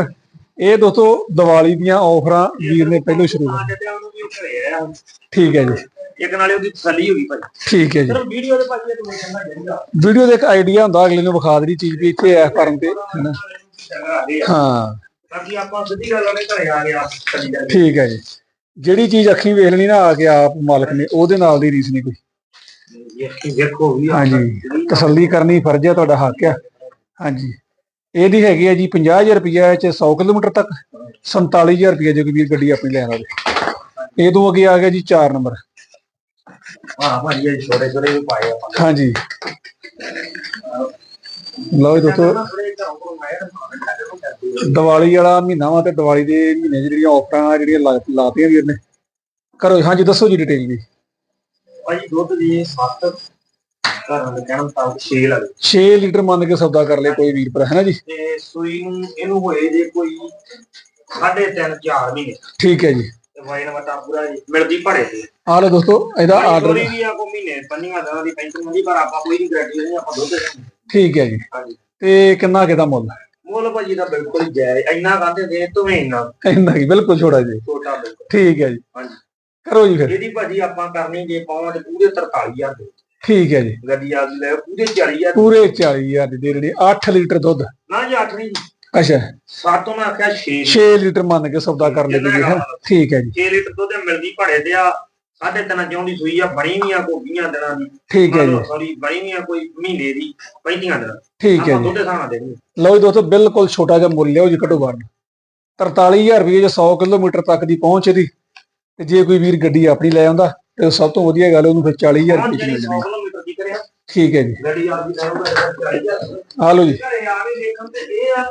ਇਹ ਦੋਸਤੋ ਦੀਵਾਲੀ ਦੀਆਂ ਆਫਰਾਂ ਵੀਰ ਨੇ ਪਹਿਲਾਂ ਸ਼ੁਰੂ ਆ ਤੇ ਉਹਨੂੰ ਵੀ ਉਹ ਘਰੇ ਆਇਆ ਠੀਕ ਹੈ ਜੀ ਇੱਕ ਨਾਲੇ ਉਹਦੀ ਤਸੱਲੀ ਹੋ ਗਈ ਭਾਈ। ਠੀਕ ਹੈ ਜੀ। ਸਿਰਫ ਵੀਡੀਓ ਦੇ ਭਾਜੀ ਇਹ ਕਹਿੰਦਾ ਜਿਹੜਾ ਵੀਡੀਓ ਦਾ ਇੱਕ ਆਈਡੀਆ ਹੁੰਦਾ ਅਗਲੇ ਨੂੰ ਵਿਖਾ ਦੇਣੀ ਚੀਜ਼ ਵੀ ਇੱਥੇ ਐ ਫਾਰਮ ਤੇ ਹੈਨਾ। ਆ ਹਾਂ। ਬਾਕੀ ਆਪਾਂ ਸਿੱਧੀ ਗੱਲ ਉਹਨੇ ਘਰੇ ਆ ਗਿਆ ਠੀਕ ਹੈ ਜੀ। ਜਿਹੜੀ ਚੀਜ਼ ਅੱਖੀਂ ਵੇਖ ਲੈਣੀ ਨਾ ਆ ਕੇ ਆਪ ਮਾਲਕ ਨੇ ਉਹਦੇ ਨਾਲ ਦੀ ਰੀਸ ਨਹੀਂ ਕੋਈ। ਇਹ ਦੇਖੋ ਵੀ ਹਾਂਜੀ। ਤਸੱਲੀ ਕਰਨੀ ਫਰਜ਼ ਹੈ ਤੁਹਾਡਾ ਹੱਕ ਆ। ਹਾਂਜੀ। ਇਹਦੀ ਹੈਗੀ ਹੈ ਜੀ 50000 ਰੁਪਏ ਚ 100 ਕਿਲੋਮੀਟਰ ਤੱਕ 47000 ਰੁਪਏ ਜੇ ਕੋਈ ਵੀਰ ਗੱਡੀ ਆਪਣੀ ਲੈਣ ਆਵੇ। ਇਹ ਤੋਂ ਅੱਗੇ ਆ ਗਿਆ ਜੀ 4 ਨੰਬਰ। ਹਾਂ ਭਾਜੀ ਇਹ ਛੋਟੇ ਛੋਟੇ ਵੀ ਪਾਏ ਆਪਾਂ। ਹਾਂਜੀ। ਲਓ ਜੀ ਦੋਸਤੋ। ਦੀਵਾਲੀ ਵਾਲਾ ਮਹੀਨਾ ਵਾ ਤੇ ਦੀਵਾਲੀ ਦੇ ਮਹੀਨੇ 'ਚ ਜਿਹੜੀਆਂ ਆਫਰਾਂ ਜਿਹੜੀਆਂ ਲਾ- ਲਾਤੀਆਂ ਵੀਰ ਨੇ। ਕਰੋ ਹਾਂਜੀ ਦੱਸੋ ਜੀ ਡਿਟੇਲ ਜੀ। ਭਾਜੀ ਦੁੱਧ ਦੀ 7 ਘਰਾਂ ਦੇ ਕਹਿਣ ਤਾਂ 6 ਲੱਗ 6 ਲੀਟਰ ਮੰਨ ਕੇ ਸੌਦਾ ਕਰ ਲੇ ਕੋਈ ਵੀਰ ਪਰ ਹੈ ਨਾ ਜੀ? ਤੇ ਸੂਈ ਨੂੰ ਇਹਨੂੰ ਹੋਏ ਜੇ ਕੋਈ ਸਾਢੇ ਤਿੰਨ ਚਾਰ ਮਹੀਨੇ। ਠੀਕ ਹੈ ਜੀ। ਵਾਈਨ ਵਟਾ ਪੂਰਾ ਜੀ ਮਿਲਦੀ ਭੜੇ ਦੀ ਆ। ਲਓ ਦੋਸਤੋ ਇਹਦਾ ਆਰਡਰ ਵੀ ਆ ਕੋ ਮਹੀਨੇ ਪੰਨੀਆਂ ਦਿਨਾਂ ਦੀ ਪੈਂਸ਼ਨ ਹੁੰਦੀ ਪਰ ਆਪਾਂ ਕੋਈ ਨਹੀਂ ਗਰੰਟੀ ਨਹੀਂ ਆਪਾਂ ਦੁੱਧ। ਠੀਕ ਹੈ ਜੀ। ਹਾਂਜੀ। ਤੇ ਕਿੰਨਾ ਕਿਦਾ ਮੁੱਲ? ਮੁੱਲ ਭਾਜੀ ਦਾ ਬਿਲਕੁਲ ਜਾਇਜ਼ ਇੰਨਾ ਕਾਹਦੇ ਦੇ ਤੁਵੇਂ ਇੰਨਾ। ਇੰਨਾ ਹੀ ਬਿਲਕੁਲ ਛੋੜਾ ਜੀ। ਛੋਟਾ ਬਿਲਕੁਲ। ਠੀਕ ਹੈ ਜੀ। ਹਾਂਜੀ। ਕਰੋ ਜੀ ਫਿਰ। ਇਹਦੀ ਭਾਜੀ ਆਪਾਂ ਕਰਨੀ ਜੇ ਪਹੁੰਚ ਪੂਰੇ 43000 ਦੇ। ਠੀਕ ਹੈ ਜੀ। ਗੱਡੀ ਆ ਲੈ ਪੂਰੇ 40000 ਪੂਰੇ 40000 ਦੀ ਦੇ ਜਿਹੜੀ 8 ਲੀਟਰ ਦੁੱਧ। ਨਾ ਜੀ 8 ਨਹੀਂ। ਅੱਛਾ। ਸਾਤੋਂ ਮੈਂ ਆਖਿਆ 6 6 ਲੀਟਰ ਮੰਨ ਕੇ ਸੌਦਾ ਕਰ ਲੈ ਜੀ ਹੈ। ਠੀਕ ਹੈ ਜੀ। 6 ਲੀਟਰ ਦੁੱਧ ਮਿਲਦੀ ਭੜੇ ਤੇ ਆ। ਸਾਢੇ ਤਿੰਨ ਚਾਹੁੰਦੀ ਸੂਈ ਆ ਬਣੀ ਵੀ ਆ ਕੋਗੀਆਂ ਦਿਨਾਂ ਦੀ। ਠੀਕ ਹੈ ਜੀ। ਸੌਰੀ ਬਣੀ ਵੀ ਆ ਕੋਈ ਮਹੀਨੇ ਦੀ 35 ਦਿਨਾਂ ਠੀਕ ਹੈ ਜੀ। ਦੁੱਧ ਦੇ ਨਾਲ ਦੇਣੀ ਲਓ ਜੀ ਦੋਸਤੋ ਬਿਲਕੁਲ ਛੋਟਾ ਜਿਹਾ ਮੁੱਲ ਲਿਓ ਜੀ ਘੱਟੋ ਘੱਟ। 43000 ਰੁਪਏ ਜੇ 100 ਕਿਲੋਮੀਟਰ ਤੱਕ ਦੀ ਪਹੁੰਚ ਇਹਦੀ। ਤੇ ਜੇ ਕੋਈ ਵੀਰ ਗੱਡੀ ਆਪਣੀ ਲੈ ਆਉਂਦਾ ਤੇ ਸਭ ਤੋਂ ਵਧੀਆ ਗੱਲ ਉਹਨੂੰ ਫਿਰ 40000 ਪਹੁੰਚ ਰੁਪਏ ਦੀ ਮਿਲ 100 ਠੀਕ ਹੈ ਜੀ। ਆ ਗਈ ਚਾਹੀਦਾ ਆ ਲਓ ਜੀ। ਘਰੇ ਆ ਕੇ ਦੇਖਣ ਤੇ ਇਹ ਆ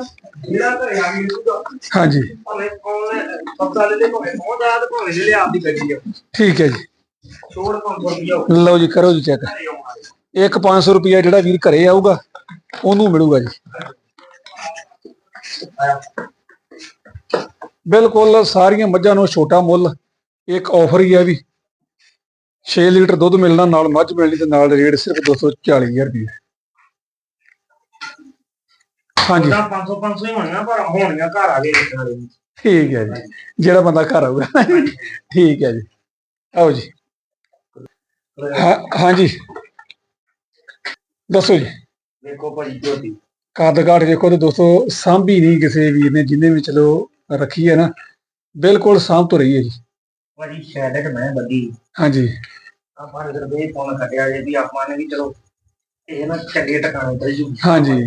ਜਿਹੜਾ ਘਰੇ ਆ ਕੇ ਦੇਖੂਗਾ ਹਾਂਜੀ। ਭਾਵੇਂ ਕੌਣ ਲੈ ਭਾਵੇਂ ਭਾਵੇਂ ਗੱਡੀ ਆ। ਠੀਕ ਹੈ ਜੀ। ਛੋੜ 500 ਰੁਪਇਆ ਲਓ ਜੀ ਕਰੋ ਜੀ ਚੈੱਕ। ਇੱਕ 500 ਰੁਪਿਆ ਜਿਹੜਾ ਵੀਰ ਘਰੇ ਆਊਗਾ ਉਹਨੂੰ ਮਿਲੂਗਾ ਜੀ। ਬਿਲਕੁਲ ਸਾਰੀਆਂ ਮੱਝਾਂ ਨੂੰ ਛੋਟਾ ਮੁੱਲ ਇੱਕ ਆਫਰ ਹੀ ਹੈ ਵੀ। 6 ਲੀਟਰ ਦੁੱਧ ਮਿਲਣਾ ਨਾਲ ਮੱਝ ਮਿਲਣੀ ਤੇ ਨਾਲ ਰੇਟ ਸਿਰਫ 240000 ਰੁਪਏ ਹਾਂਜੀ। ਉਹਦਾ 500 500 ਹੀ ਹੋਣੀਆਂ ਪਰ ਹੋਣੀਆਂ ਘਰ ਆ ਵਾਲੇ ਠੀਕ ਹੈ ਜੀ। ਜਿਹੜਾ ਬੰਦਾ ਘਰ ਆਊਗਾ। ਠੀਕ ਹੈ ਜੀ। ਆਓ ਜੀ। ਹਾਂ ਹਾਂਜੀ। ਦੱਸੋ ਜੀ। ਦੇਖੋ ਭਾਜੀ ਝੋਟੀ। ਕੱਦ ਕਾਠ ਵੇਖੋ ਤੇ ਦੋਸਤੋ ਸਾਂਭੀ ਨਹੀਂ ਕਿਸੇ ਵੀਰ ਨੇ ਜਿੰਨੇ ਵੀ ਚਲੋ ਰੱਖੀ ਹੈ ਨਾ। ਬਿਲਕੁਲ ਸਾਂਭ ਤੋਂ ਰਹੀ ਹੈ ਜੀ। ਭਾਜੀ ਸ਼ੈਡਟ ਮੈਂ ਬੱਦੀ ਹਾਂਜੀ। ਆਪਾਂ ਨੇ ਸਿਰਫ ਇਹ ਫੋਨ ਕੱਟਿਆ ਜੇ ਵੀ ਆਪਾਂ ਨੇ ਵੀ ਚਲੋ ਇਹ ਨਾ ਚੰਗੇ ਟਿਕਾਣੇ ਤੇ ਜੂ ਹਾਂਜੀ।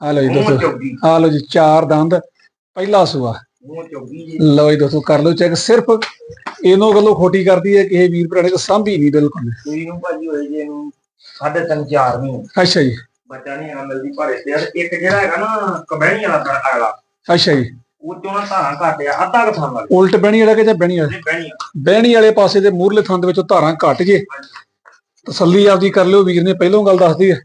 ਆ ਲਓ ਜੀ ਦੋਸਤੋ ਆ ਲਓ ਜੀ ਚਾਰ ਦੰਦ ਪਹਿਲਾ ਸੂਆ। ਲਓ ਜੀ ਦੋਸਤੋ ਕਰ ਲਓ ਚੈੱਕ ਸਿਰਫ ਇਹਨੋਂ ਗੱਲੋਂ ਖੋਟੀ ਕਰਦੀ ਹੈ ਕਿ ਇਹ ਵੀਰ ਭਰਾਣੇ ਕੋ ਸਾਂਭੀ ਨਹੀਂ ਬਿਲਕੁਲ। ਸੂਈ ਨੂੰ ਭਾਜੀ ਹੋਏ ਜੇ ਇਹਨੂੰ ਸਾਢੇ ਤਿੰਨ ਚਾਰ ਮਹੀਨੇ। ਅੱਛਾ ਜੀ। ਬੱਚਾ ਨਹੀਂ ਆ ਮਿਲਦੀ ਭਾਰੇ ਤੇ ਯਾਰ ਇੱਕ ਜਿਹੜਾ ਹੈਗਾ ਨਾ ਕਬੈਣੀ ਵਾਲਾ ਤੜਕਾ ਵਾਲਾ। ਅੱਛਾ ਜੀ। ਉਹ ਚੋਂ ਨਾ ਧਾਰਾਂ ਘੱਟ ਆ ਅੱਧਾ ਕੁ ਥਾਂ ਵਾਲੇ। ਉਲਟ ਬਹਿਣੀ ਵਾਲਾ ਕਿ ਜਾਂ ਬਹਿਣੀ ਵਾਲਾ? ਬਹਿਣੀ ਬਹਿਣੀ ਵਾਲੇ ਪਾਸੇ ਦੇ ਮੂਰਲੇ ਥਾਂ ਦੇ ਵਿੱਚੋਂ ਧਾਰਾਂ ਘਟ ਜੇ। ਤਸੱਲੀ ਆਪਦੀ ਕਰ ਲਿਓ ਵੀਰ ਨੇ ਪਹਿਲੋਂ ਗੱਲ ਦੱਸਦੀ ਹੈ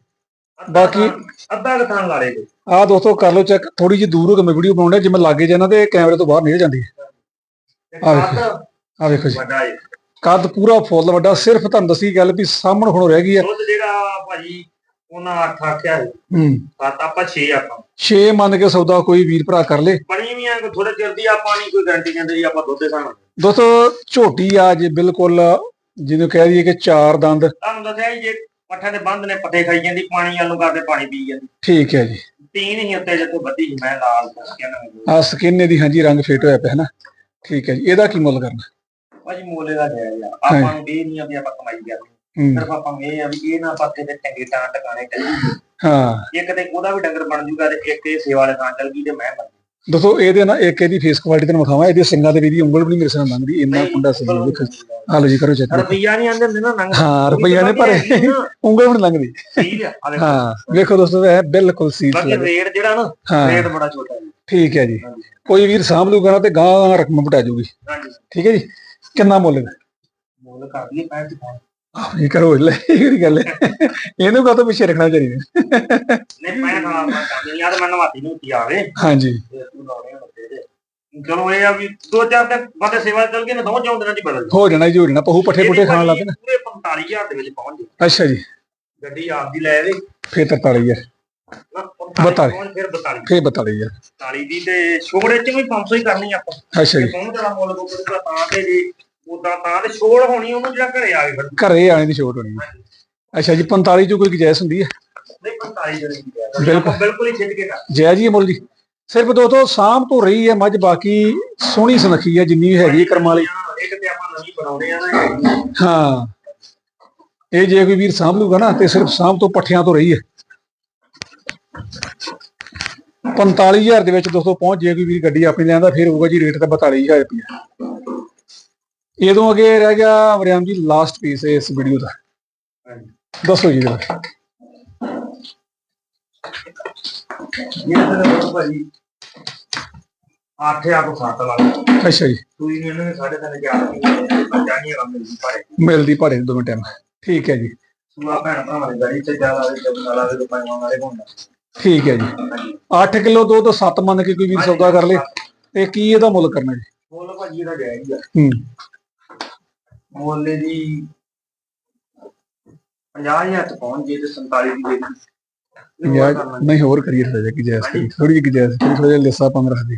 ਬਾਕੀ- ਅੱਧਾ ਕੁ ਥਾਂ ਲਾਲੇ ਦੇ। ਆਹ ਦੋਸਤੋ ਕਰ ਲਓ ਚੈੱਕ ਥੋੜੀ ਜਿਹੀ ਦੂਰ ਹੋ ਕੇ ਮੈਂ ਵੀਡੀਓ ਬਣਾਉਣਾ ਜਿਵੇਂ ਲਾਗੇ ਜਾਣਾ ਤੇ ਕੈਮਰੇ ਤੋਂ ਬਾਹਰ ਨਿਕਲ ਜਾਂਦੀ ਹੈ ਤੇ ਆ ਵੇਖੋ। ਕੱਦ ਆ ਵੇਖੋ ਜੀ। ਵੱਡਾ ਏ। ਕੱਦ ਪੂਰਾ ਫੁੱਲ ਵੱਡਾ ਸਿਰਫ ਤੁਹਾਨੂੰ ਦੱਸੀ ਗੱਲ ਵੀ ਸਾਹਮਣ ਹੁਣ ਰਹਿ ਗਈ ਹੈ ਦੁੱਧ ਜਿਹੜਾ ਭਾਜੀ ਉਹਨਾਂ ਅੱਠ ਆਖਿਆ ਸੀ ਹੂੰ। ਸੱਤ ਆਪਾਂ 6 ਆਪਾਂ। 6 ਮੰਨ ਕੇ ਸੌਦਾ ਕੋਈ ਵੀਰ ਭਰਾ ਕਰ ਲੇ। ਬਣੀ ਵੀ ਆ ਥੋੜੇ ਚਿਰ ਦੀ ਆਪਾਂ ਨਹੀਂ ਕੋਈ ਗਾਰੰਟੀ ਕਹਿੰਦੇ ਜੀ ਆਪਾਂ ਦੁੱਧ ਦੇ ਦੋਸਤੋ ਝੋਟੀ ਆ ਜੇ ਬਿਲਕੁਲ ਜਿਹਨੂੰ ਕਹਿ ਦਈਏ ਕਿ ਚਾਰ ਦੰਦ। ਤੁਹਾਨੂੰ ਦੱਸਿਆ ਜੀ ਜੇ ਪੱਠੇ ਦੇ ਬੰਦ ਨੇ ਪੱਠੇ ਖਾਈ ਜਾਂਦੀ ਪਾਣੀ ਵੱਲੋਂ ਕਰਦੇ ਪਾਣੀ ਪੀ ਜਾਂਦੀ। ਠੀਕ ਹੈ ਜੀ। ਤੀਨ ਹੀ ਉੱਤੇ ਜਿੱਥੇ ਸੀ ਮੈਂ ਲਾਲ ਕਹਿੰਦਾ ਆ ਸਕਿਨ ਇਹਦੀ ਹਾਂਜੀ ਰੰਗ ਫੇਟ ਹੋਇਆ ਪਿਆ ਹੈ ਨਾ। ਠੀਕ ਹੈ ਜੀ ਇਹਦਾ ਕੀ ਮੁੱਲ ਕਰਨਾ? ਭਾਜੀ ਮੋਲੇ ਦਾ ਆ ਆਪਾਂ ਨੂੰ ਇਹ ਨਹੀਂ ਆ ਵੀ ਆਪਾਂ ਕਮਾਈ ਕਰਦੇ। ਹੂੰ ਸਿਰਫ ਆਪਾਂ ਨੂੰ ਇਹ ਆ ਵੀ ਇਹ ਨਾ ਪੱਤੇ ਤੇ ਚੰਗੇ ਤਾਂ ਟਿਕਾਣੇ ਕਰੀ ਹਾਂ। ਇੱਕ ਤੇ ਉਹਦਾ ਵੀ ਡੰਗਰ ਬਣ ਜੂਗਾ ਤੇ ਇੱਕ ਇਹ ਸੇਵਾ ਵਾਲੇ ਥਾਂ ਚੱਲ ਗਈ ਤੇ ਮੈਂ ਬਣ ਦੋਸਤੋ ਇਹਦੇ ਨਾਲ ਇੱਕ ਇਹਦੀ ਫੇਸ ਕੁਆਲਿਟੀ ਤੁਹਾਨੂੰ ਵਿਖਾਵਾਂ ਇਹਦੇ ਸਿੰਗਾਂ ਦੇ ਵੀ ਇਹਦੀ ਉਂਗਲ ਵੀ ਨਹੀਂ ਮੇਰੇ ਸਾਹਮਣੇ ਲੰਘਦੀ ਇੰਨਾ ਕੁੰਡਾ ਸਿੰਘ ਦੇਖੋ। ਆ ਲਓ ਜੀ ਕਰੋ ਚੈੱਕ ਰੁਪਈਆ ਨਹੀਂ ਆਂਦੇ ਹੁੰਦੇ ਨਾ ਨੰਗ ਹਾਂ ਰੁਪਈਆ ਨੇ ਭਰੇ। ਉਂਗਲ ਵੀ ਨਹੀਂ ਲੰਘਦੀ। ਠੀਕ ਆ ਆ ਦੇਖੋ। ਹਾਂ ਵੇਖੋ ਦੋਸਤੋ ਇਹ ਬਿਲਕੁਲ ਸੀਲ ਬਾਕੀ ਰੇਟ ਜਿਹੜਾ ਨਾ ਹਾਂ। ਰੇਟ ਬੜਾ ਛੋਟਾ ਹੈ। ਠੀਕ ਹੈ ਜੀ। ਹਾਂਜੀ। ਕੋਈ ਵੀਰ ਸਾਂਭ ਲੂਗਾ ਨਾ ਤੇ ਗਾਂ ਰਕਮ ਬਟਾ ਜੂਗੀ। ਹਾਂਜੀ। ਠੀਕ ਹੈ ਜੀ। ਕਿੰਨਾ ਮੁੱਲ ਹੈ? ਮੁੱਲ ਕਰ ਦਈਏ 65 65 ਇਹ ਕਰੋ ਲੈ ਇਹ ਗੱਲ ਹੈ? ਇਹਨੂੰ ਕਾਹਤੋਂ ਪਿੱਛੇ ਰੱਖਣਾ ਚਾਹੀਦਾ ਨਹੀਂ ਮੈਂ ਖਾਣਾ ਯਾਰ ਮੈਂ ਨਵਾਤੀ ਨੂੰ ਉੱਤੀ ਆਵੇ ਹਾਂਜੀ। ਤੇ ਤੂੰ ਤੇ ਚਲੋ ਇਹ ਆ ਵੀ ਦੋ ਚਾਰ ਦਿਨ ਬਾਅਦ ਸੇਵਾ ਚੱਲ ਗਏ ਨਾ ਦੋ ਚੌਂ ਦਿਨਾਂ ਚ ਬਦਲ ਹੋ ਜਾਣਾ ਜੀ ਹੋ ਜਾਣਾ ਪਹੂ ਪੱਠੇ ਪੁੱਠੇ ਖਾਣ ਲੱਗ ਨਾ। ਪੂਰੇ 45000 ਦੇ ਵਿੱਚ ਪਹੁੰਚ ਜੇ ਅੱਛਾ ਜੀ। ਗੱਡੀ ਆਪਦੀ ਲੈ ਆਵੇ ਫੇਰ 43 ਹੈ ਨਾ 42 ਪਹੁੰਚ ਫਿਰ 42 ਫੇਰ 42 ਹੈ 42 ਦੀ ਤੇ ਛੋੜੇ ਚ ਵੀ 500 ਹੀ ਕਰਨੀ ਆਪਾਂ। ਅੱਛਾ ਜੀ। ਪਹੁੰਚ ਵਾਲਾ ਮੁੱਲ ਕਰੂਗਾ ਤਾਂ ਤੇ ਜੀ। ਉਦਾਂ ਤਾਂ ਤੇ ਛੋੜ ਹੋਣੀ ਉਹਨੂੰ ਜਿਹੜਾ ਘਰੇ ਆ ਕੇ ਫਿਰ ਘਰੇ ਆਣੇ ਦੀ ਛੋਟ ਹੋਣੀ। ਹੈ ਅੱਛਾ ਜੀ 45 ਚੋਂ ਕੋਈ ਗੁੰਜਾਇਸ਼ ਹੁੰਦੀ ਹੈ? ਨਹੀਂ 45 ਜਿਹੜੀ ਬਿਲਕੁਲ। ਬਿਲਕੁਲ ਬਿਲਕੁਲ ਹੀ ਛਿੱਟ ਕੇ ਕਰ ਜੈ ਜੀ ਮੁੱਲ ਜੀ ਸਿਰਫ ਦੋ ਤੋਂ ਸਾਂਭ ਤੋਂ ਰਹੀ ਹੈ ਮੱਝ ਬਾਕੀ ਸੋਹਣੀ ਸੁਨੱਖੀ ਹੈ ਜਿੰਨੀ ਵੀ ਹੈਗੀ ਹੈ ਕਰਮਾਂ ਵਾਲੀ। ਇੱਕ ਤੇ ਆਪਾਂ ਨਵੀਂ ਬਣਾਉਂਦੇ ਆ ਨਾ। ਹਾਂ। ਇਹ ਜੇ ਕੋਈ ਵੀਰ ਸਾਂਭ ਲੂਗਾ ਨਾ ਤੇ ਸਿਰਫ ਸਾਂਭ ਤੋਂ ਪੱਠਿਆਂ ਤੋਂ ਰਹੀ ਹੈ। 45000 ਦੇ ਵਿੱਚ ਦੋਸਤੋ ਪਹੁੰਚ ਜੇ ਕੋਈ ਵੀਰ ਗੱਡੀ ਆਪਣੀ ਲੈਂਦਾ ਫਿਰ ਹੋਊਗਾ ਜੀ ਰੇਟ ਤਾਂ 42000 ਰੁਪਏ ਇਹਦੋਂ ਅੱਗੇ ਰਹਿ ਗਿਆ ਵਰਿਆਮ ਜੀ ਲਾਸਟ ਪੀਸ ਇਸ ਵੀਡੀਓ ਦਾ। ਦੱਸੋ ਜੀ ਜਰਾ ਆਠੇ ਲਾ ਅੱਛਾ ਜੀ। ਇਹਨੇ ਮਿਲਦੀ ਭਾਰੇ। ਦੋਵੇਂ ਟਾਈਮ ਠੀਕ ਹੈ ਜੀ। ਸੂਆ ਭੈਣ ਭਰਾਵਾਂ ਦੀ ਗਾੜੀ ਤੇ ਜ਼ਿਆਦਾ ਆਵੇ ਤੇ ਨਾਲ ਆਵੇ ਤੇ ਪਾਈਆਂ ਵਾਲੇ ਹੁੰਦਾ ਠੀਕ ਹੈ ਜੀ। 8 ਕਿਲੋ ਦੋ ਤੋਂ 7 ਮੰਨ ਕੇ ਕੋਈ ਵੀਰ ਸੌਦਾ ਕਰ ਲੇ। ਤੇ ਕੀ ਇਹਦਾ ਮੁੱਲ ਕਰਨਾ ਜੀ? ਮੁੱਲ ਭਾਜੀ ਇਹਦਾ ਜਾਇਜ਼ ਆ। ਹੂੰ। ਮੁੱਲ ਦੀ 50000 ਚ ਪਹੁੰਚ ਜੇ ਤੇ 47 ਦੀ ਦੇ ਦੇ ਯਾਰ ਨਹੀਂ ਹੋਰ ਕਰੀਏ ਥੋੜਾ ਜਿਹਾ ਗੁਜਾਇਸ਼ ਕਰੀ ਥੋੜੀ ਜਿਹੀ ਗੁਜਾਇਸ਼ ਕਰੀ ਥੋੜਾ ਜਿਹਾ ਲਿਸਾ ਪੰਗ ਰੱਖ ਦੇ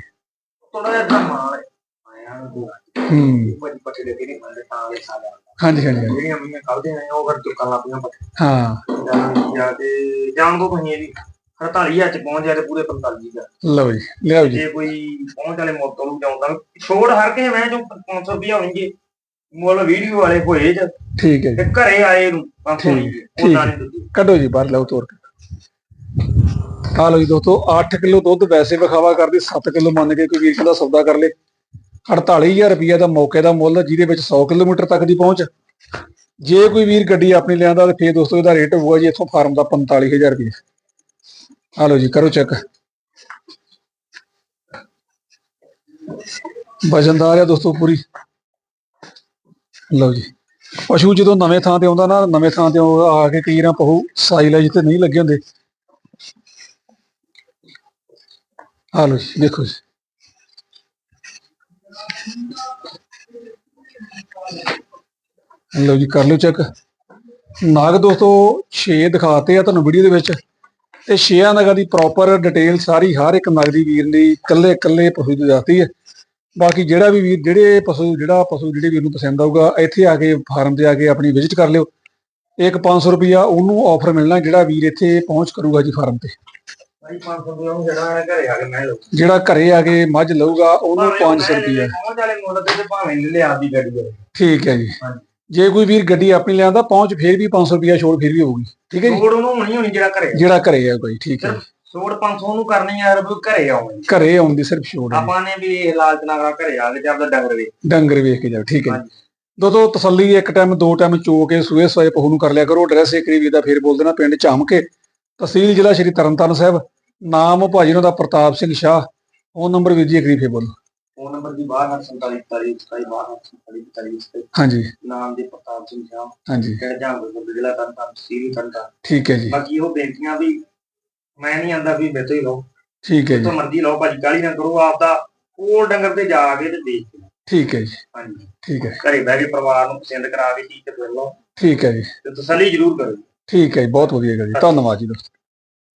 ਥੋੜਾ ਜਿਹਾ ਤਾਂ ਮਾਲ ਆਇਆ ਨੂੰ ਹੂੰ। ਭਾਜੀ ਪੱਟੇ ਦੇ ਕੇ ਨਹੀਂ ਬੰਦੇ ਤਾਂ ਲੈ ਸਾਲਾ ਹਾਂਜੀ ਹਾਂਜੀ ਹਾਂਜੀ। ਜਿਹੜੀਆਂ ਮੀਆਂ ਕੱਢਦੇ ਨੇ ਉਹ ਫਿਰ ਲੱਗ ਪਈਆਂ ਪੱਟੇ ਹਾਂ। ਜਾਂ ਤੇ ਜਾਣ ਕੋ ਕਹੀਂ ਵੀ 48000 ਚ ਪਹੁੰਚ ਜਾ ਤੇ ਪੂਰੇ 45 ਦਾ ਲਓ ਜੀ ਲਿਆਓ ਜੀ। ਜੇ ਕੋਈ ਪਹੁੰਚ ਵਾਲੇ ਮੌਕੇ ਨੂੰ ਜਾਉਂਦਾ ਛੋੜ ਹਰ ਕੇ ਮੈਂ ਜੋ 500 ਰੁਪਏ ਹੋਣਗੇ। ਮੁੱਲ ਵੀਡੀਓ ਵਾਲੇ ਹੋਏ ਜ ਠੀਕ ਹੈ ਜੀ। ਤੇ ਘਰੇ ਆਏ ਨੂੰ 500 ਨਹੀਂ ਠੀਕ, ਉਹਨਾਂ ਨੇ ਦਿੱਤੀ। ਕੱਢੋ ਜੀ ਬਾਹਰ ਲਓ ਤੋਰ ਕੇ। ਆ ਲਓ ਜੀ ਦੋਸਤੋ 8 ਕਿਲੋ ਦੁੱਧ ਵੈਸੇ ਵਿਖਾਵਾ ਕਰਦੇ 7 ਕਿਲੋ ਮੰਨ ਕੇ ਕੋਈ ਵੀਰ ਕਹਿੰਦਾ ਸੌਦਾ ਕਰ ਲੇ। 48000 ਰੁਪਏ ਦਾ ਮੌਕੇ ਦਾ ਮੁੱਲ ਜਿਹਦੇ ਵਿੱਚ 100 ਕਿਲੋਮੀਟਰ ਤੱਕ ਦੀ ਪਹੁੰਚ। ਜੇ ਕੋਈ ਵੀਰ ਗੱਡੀ ਆਪਣੀ ਲਿਆਂਦਾ ਤੇ ਫੇਰ ਦੋਸਤੋ ਇਹਦਾ ਰੇਟ ਹੋਊਗਾ ਜੀ ਇੱਥੋਂ ਫਾਰਮ ਦਾ 45000 ਰੁਪਏ ਆ ਲਓ ਜੀ ਕਰੋ ਚੈੱਕ। ਵਜਨਦਾਰ ਆ ਦੋਸਤੋ ਪੂਰੀ। ਲਓ ਜੀ। ਪਸ਼ੂ ਜਦੋਂ ਨਵੇਂ ਥਾਂ ਤੇ ਆਉਂਦਾ ਨਾ, ਨਵੇਂ ਥਾਂ ਤੇ ਆ ਕੇ ਕਈ ਰਾਂ ਪਹੂ ਸਾਈ ਲੈ ਜਿੱਥੇ ਨਹੀਂ ਲੱਗੇ ਹੁੰਦੇ। ਆ ਲਓ ਜੀ, ਦੇਖੋ ਜੀ। ਲਓ ਜੀ, ਕਰ ਲਓ ਚੈੱਕ। ਨਾਗ ਦੋਸਤੋ 6 ਦਿਖਾਤੇ ਆ ਤੁਹਾਨੂੰ ਵੀਡੀਓ ਦੇ ਵਿੱਚ। ਤੇ 6 ਨਗਾਂ ਦੀ ਪ੍ਰੋਪਰ ਡਿਟੇਲ ਸਾਰੀ ਹਰ ਇੱਕ ਨਗ ਦੀ ਵੀਰ ਦੀ ਇਕੱਲੇ ਇਕੱਲੇ ਪਸ਼ੂ ਦੀ ਦੱਸਦੀ ਹੈ। ਬਾਕੀ ਜਿਹੜਾ ਵੀ ਵੀਰ ਜਿਹੜੇ ਪਸ਼ੂ ਜਿਹੜਾ ਪਸ਼ੂ ਜਿਹੜੇ ਵੀਰ ਨੂੰ ਪਸੰਦ ਆਊਗਾ ਇੱਥੇ ਆ ਕੇ ਫਾਰਮ ਤੇ ਆ ਕੇ ਆਪਣੀ ਵਿਜ਼ਿਟ ਕਰ ਲਿਓ। ਇੱਕ 500 ਰੁਪਿਆ ਉਹਨੂੰ ਆਫਰ ਮਿਲਣਾ ਜਿਹੜਾ ਵੀਰ ਇੱਥੇ ਪਹੁੰਚ ਕਰੂਗਾ ਜੀ ਫਾਰਮ ਤੇ। ਭਾਈ 500 ਰੁਪਏ ਉਹਨੂੰ ਜਿਹੜਾ ਘਰੇ ਆ ਕੇ ਮੈਂ ਲਊ ਜਿਹੜਾ ਘਰੇ ਆ ਕੇ ਮੱਝ ਲਊਗਾ ਉਹਨੂੰ 500 ਰੁਪਿਆ ਠੀਕ ਹੈ ਜੀ। ਜੇ ਕੋਈ ਵੀਰ ਗੱਡੀ ਆਪਣੀ ਲਿਆਂਦਾ ਪਹੁੰਚ ਫੇਰ ਵੀ 500 ਰੁਪਿਆ ਛੋੜ ਫੇਰ ਵੀ ਹੋਊਗੀ। ਠੀਕ ਹੈ ਜੀ। ਛੋੜ ਉਹਨੂੰ ਹੋਣੀ ਹੋਣੀ ਜਿਹੜਾ ਘਰੇ ਆ। ਜਿਹੜਾ ਘਰੇ ਆ ਕੋਈ ਠੀਕ ਹੈ ਜੀ। ਛੋੜ 500 ਨੂੰ ਕਰਨੀ ਯਾਰ ਵੀ ਘਰੇ ਆਉਣੀ ਘਰੇ ਆਉਣ ਦੀ ਸਿਰਫ ਛੋੜ ਹੈ ਆਪਾਂ ਨੇ ਵੀ ਇਹ ਲਾਲਚ ਨਾ ਕਰਾ ਘਰੇ ਆ ਕੇ ਤੇ ਆਪਦਾ ਡੰਗਰ ਵੇ ਡੰਗਰ ਵੇਖ ਕੇ ਜਾਓ ਠੀਕ ਹੈ ਜੀ। ਦੋਸਤੋ ਤਸੱਲੀ ਇੱਕ ਟਾਈਮ ਦੋ ਟਾਈਮ ਚੋ ਕੇ ਸੂਏ ਸਵਾਏ ਪਹੂ ਨੂੰ ਕਰ ਲਿਆ ਕਰੋ ਐਡਰੈਸ ਇੱਕ ਵਾਰੀ ਦਾ ਫੇਰ ਬੋਲ ਦੇਣਾ ਪਿੰਡ ਝਾਮਕੇ। ਤਹਿਸੀਲ ਜ਼ਿਲ੍ਹਾ ਸ਼੍ਰੀ ਤਰਨਤਾਰਨ ਸਾਹਿਬ ਨਾਮ ਭਾਜੀ ਉਹਨਾਂ ਦਾ ਪ੍ਰਤਾਪ ਸਿੰਘ ਸ਼ਾਹ। ਫੋਨ ਨੰਬਰ ਵੀਰ ਜੀ ਇੱਕ ਵਾਰੀ ਫੇਰ ਬੋਲੋ। ਫੋਨ ਨੰਬਰ ਦੀ 6247 27 ਹਾਂਜੀ। ਨਾਮ ਦੇ ਪ੍ਰਤਾਪ ਸਿੰਘ ਸ਼ਾਹ। ਹਾਂਜੀ। ਕਿਹੜਾ ਜਾਂਗ ਜ਼ਿਲ੍ਹਾ ਤਰਨਤਾਰਨ ਤਹਿਸੀਲ ਤਰਨਤਾਰਨ ਠੀਕ ਹੈ ਜੀ। ਬਾਕੀ ਉਹ ਬੇਨਤੀਆਂ ਵੀ ਮੈਂ ਨਹੀਂ ਆਂਦਾ ਵੀ ਮੇਰੇ ਤੋਂ ਹੀ ਲਓ। ਠੀਕ ਹੈ ਜੀ। ਮਰਜ਼ੀ ਲਓ ਭਾਜੀ ਕਾਲੀ ਨਾ ਕਰੋ ਆਪਦਾ ਕੋਲ ਡੰਗਰ ਤੇ ਜਾ ਕੇ ਤੇ ਦੇਖ। ਕੇ ਠੀਕ ਹੈ ਜੀ। ਹਾਂਜੀ। ਠੀਕ ਹੈ ਘਰੇ ਬਹਿ ਕੇ ਪਰਿਵਾਰ ਨੂੰ ਪਸੰਦ ਕਰਾ ਕੇ ਤੇ ਫਿਰ ਲਓ। ਠੀਕ ਹੈ ਜੀ। ਤੇ ਤਸੱਲੀ ਜ਼ਰੂਰ ਕਰੋ। ਠੀਕ ਹੈ ਜੀ ਬਹੁਤ ਵਧੀਆ ਗੱਲ ਜੀ। ਧੰਨਵਾਦ ਜੀ ਦੋਸਤੋ।